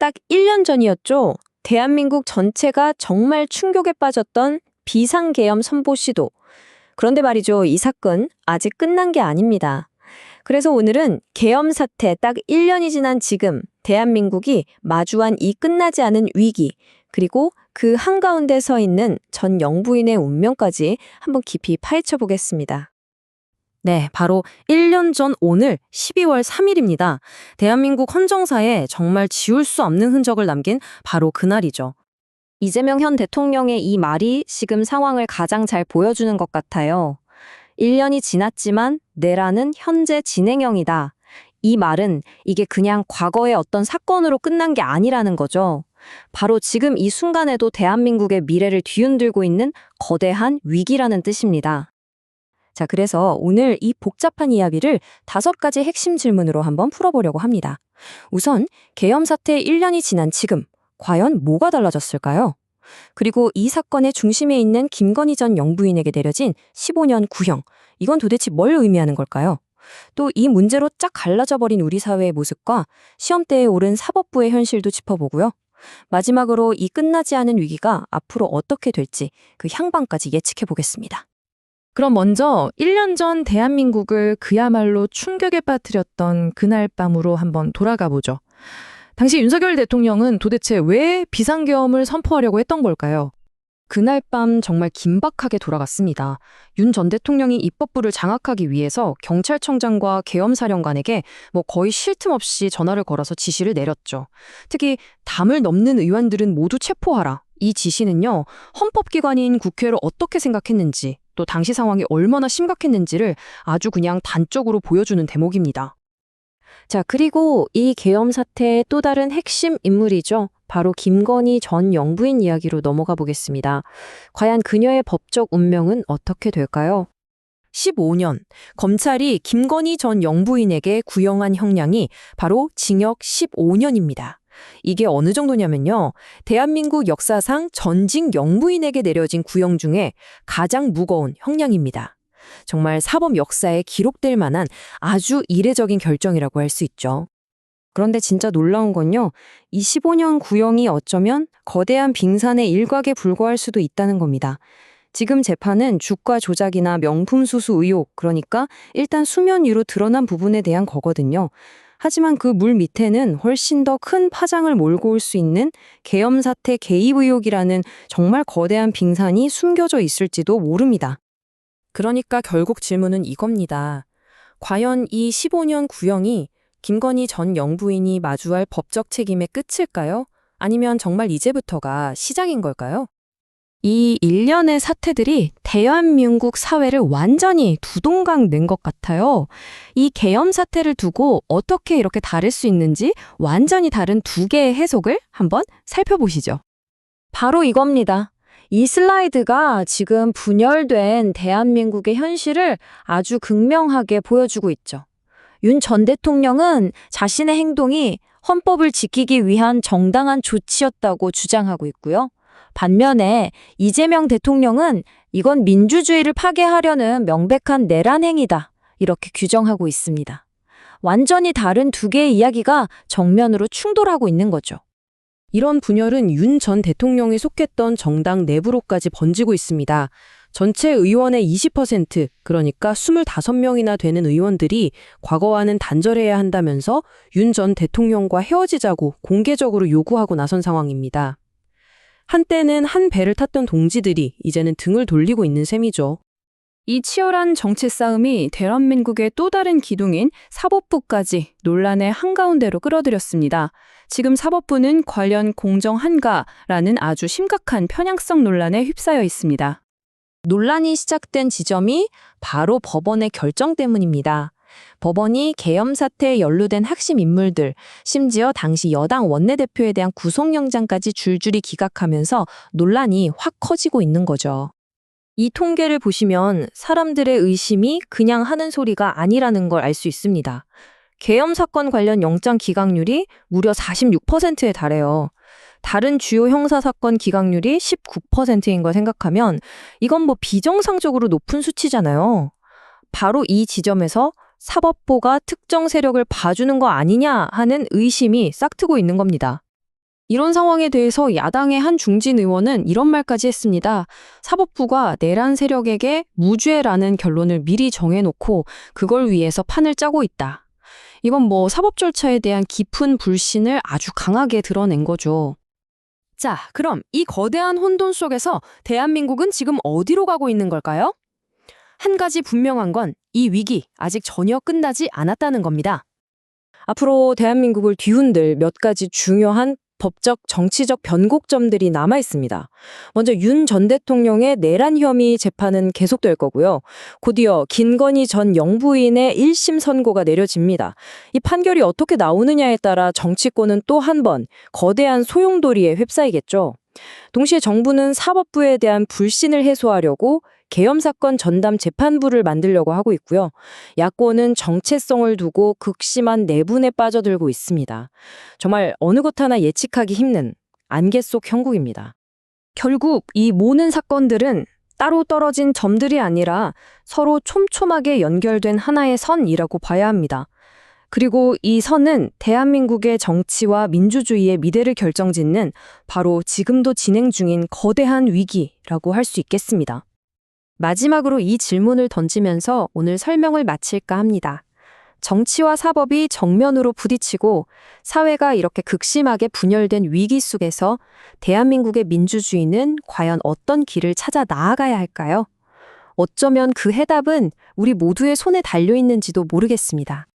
딱 1년 전이었죠. 대한민국 전체가 정말 충격에 빠졌던 비상계엄 선포 시도. 그런데 말이죠. 이 사건 아직 끝난 게 아닙니다. 그래서 오늘은 계엄 사태 딱 1년이 지난 지금 대한민국이 마주한 이 끝나지 않은 위기, 그리고 그 한가운데 서 있는 전 영부인의 운명까지 한번 깊이 파헤쳐 보겠습니다. 네, 바로 1년 전 오늘 12월 3일입니다. 대한민국 헌정사에 정말 지울 수 없는 흔적을 남긴 바로 그날이죠. 이재명 현 대통령의 이 말이 지금 상황을 가장 잘 보여주는 것 같아요. 1년이 지났지만 내라는 현재 진행형이다. 이 말은 이게 그냥 과거의 어떤 사건으로 끝난 게 아니라는 거죠. 바로 지금 이 순간에도 대한민국의 미래를 뒤흔들고 있는 거대한 위기라는 뜻입니다. 자, 그래서 오늘 이 복잡한 이야기를 다섯 가지 핵심 질문으로 한번 풀어보려고 합니다. 우선, 계엄 사태 1년이 지난 지금, 과연 뭐가 달라졌을까요? 그리고 이 사건의 중심에 있는 김건희 전 영부인에게 내려진 15년 구형, 이건 도대체 뭘 의미하는 걸까요? 또 이 문제로 쫙 갈라져 버린 우리 사회의 모습과 시험대에 오른 사법부의 현실도 짚어보고요. 마지막으로 이 끝나지 않은 위기가 앞으로 어떻게 될지 그 향방까지 예측해 보겠습니다. 그럼 먼저 1년 전 대한민국을 그야말로 충격에 빠뜨렸던 그날 밤으로 한번 돌아가 보죠. 당시 윤석열 대통령은 도대체 왜 비상계엄을 선포하려고 했던 걸까요? 그날 밤 정말 긴박하게 돌아갔습니다. 윤 전 대통령이 입법부를 장악하기 위해서 경찰청장과 계엄사령관에게 뭐 거의 쉴 틈 없이 전화를 걸어서 지시를 내렸죠. 특히 담을 넘는 의원들은 모두 체포하라. 이 지시는요, 헌법기관인 국회를 어떻게 생각했는지, 또 당시 상황이 얼마나 심각했는지를 아주 그냥 단적으로 보여주는 대목입니다. 자, 그리고 이 계엄 사태의 또 다른 핵심 인물이죠. 바로 김건희 전 영부인 이야기로 넘어가 보겠습니다. 과연 그녀의 법적 운명은 어떻게 될까요? 15년, 검찰이 김건희 전 영부인에게 구형한 형량이 바로 징역 15년입니다. 이게 어느 정도냐면요. 대한민국 역사상 전직 영부인에게 내려진 구형 중에 가장 무거운 형량입니다. 정말 사법 역사에 기록될 만한 아주 이례적인 결정이라고 할 수 있죠. 그런데 진짜 놀라운 건요. 이 15년 구형이 어쩌면 거대한 빙산의 일각에 불과할 수도 있다는 겁니다. 지금 재판은 주가 조작이나 명품 수수 의혹, 그러니까 일단 수면 위로 드러난 부분에 대한 거거든요. 하지만 그 물 밑에는 훨씬 더 큰 파장을 몰고 올 수 있는 계엄 사태 개입 의혹이라는 정말 거대한 빙산이 숨겨져 있을지도 모릅니다. 그러니까 결국 질문은 이겁니다. 과연 이 15년 구형이 김건희 전 영부인이 마주할 법적 책임의 끝일까요? 아니면 정말 이제부터가 시작인 걸까요? 이 일련의 사태들이 대한민국 사회를 완전히 두동강 낸 것 같아요. 이 계엄 사태를 두고 어떻게 이렇게 다를 수 있는지 완전히 다른 두 개의 해석을 한번 살펴보시죠. 바로 이겁니다. 이 슬라이드가 지금 분열된 대한민국의 현실을 아주 극명하게 보여주고 있죠. 윤 전 대통령은 자신의 행동이 헌법을 지키기 위한 정당한 조치였다고 주장하고 있고요. 반면에 이재명 대통령은 이건 민주주의를 파괴하려는 명백한 내란 행위다. 이렇게 규정하고 있습니다. 완전히 다른 두 개의 이야기가 정면으로 충돌하고 있는 거죠. 이런 분열은 윤 전 대통령이 속했던 정당 내부로까지 번지고 있습니다. 전체 의원의 20%, 그러니까 25명이나 되는 의원들이 과거와는 단절해야 한다면서 윤 전 대통령과 헤어지자고 공개적으로 요구하고 나선 상황입니다. 한때는 한 배를 탔던 동지들이 이제는 등을 돌리고 있는 셈이죠. 이 치열한 정치 싸움이 대한민국의 또 다른 기둥인 사법부까지 논란의 한가운데로 끌어들였습니다. 지금 사법부는 관련 공정 한가라는 아주 심각한 편향성 논란에 휩싸여 있습니다. 논란이 시작된 지점이 바로 법원의 결정 때문입니다. 법원이 계엄 사태에 연루된 핵심 인물들, 심지어 당시 여당 원내대표에 대한 구속영장까지 줄줄이 기각하면서 논란이 확 커지고 있는 거죠. 이 통계를 보시면 사람들의 의심이 그냥 하는 소리가 아니라는 걸 알 수 있습니다. 계엄 사건 관련 영장 기각률이 무려 46%에 달해요. 다른 주요 형사 사건 기각률이 19%인 걸 생각하면 이건 뭐 비정상적으로 높은 수치잖아요. 바로 이 지점에서 사법부가 특정 세력을 봐주는 거 아니냐 하는 의심이 싹트고 있는 겁니다. 이런 상황에 대해서 야당의 한 중진 의원은 이런 말까지 했습니다. 사법부가 내란 세력에게 무죄라는 결론을 미리 정해놓고 그걸 위해서 판을 짜고 있다. 이건 뭐 사법 절차에 대한 깊은 불신을 아주 강하게 드러낸 거죠. 자, 그럼 이 거대한 혼돈 속에서 대한민국은 지금 어디로 가고 있는 걸까요? 한 가지 분명한 건 이 위기 아직 전혀 끝나지 않았다는 겁니다. 앞으로 대한민국을 뒤흔들 몇 가지 중요한 법적, 정치적 변곡점들이 남아 있습니다. 먼저 윤 전 대통령의 내란 혐의 재판은 계속될 거고요. 곧이어 김건희 전 영부인의 1심 선고가 내려집니다. 이 판결이 어떻게 나오느냐에 따라 정치권은 또 한 번 거대한 소용돌이에 휩싸이겠죠. 동시에 정부는 사법부에 대한 불신을 해소하려고 계엄 사건 전담 재판부를 만들려고 하고 있고요. 야권은 정체성을 두고 극심한 내분에 빠져들고 있습니다. 정말 어느 것 하나 예측하기 힘든 안개 속 형국입니다. 결국 이 모든 사건들은 따로 떨어진 점들이 아니라 서로 촘촘하게 연결된 하나의 선이라고 봐야 합니다. 그리고 이 선은 대한민국의 정치와 민주주의의 미래를 결정짓는 바로 지금도 진행 중인 거대한 위기라고 할 수 있겠습니다. 마지막으로 이 질문을 던지면서 오늘 설명을 마칠까 합니다. 정치와 사법이 정면으로 부딪히고 사회가 이렇게 극심하게 분열된 위기 속에서 대한민국의 민주주의는 과연 어떤 길을 찾아 나아가야 할까요? 어쩌면 그 해답은 우리 모두의 손에 달려 있는지도 모르겠습니다.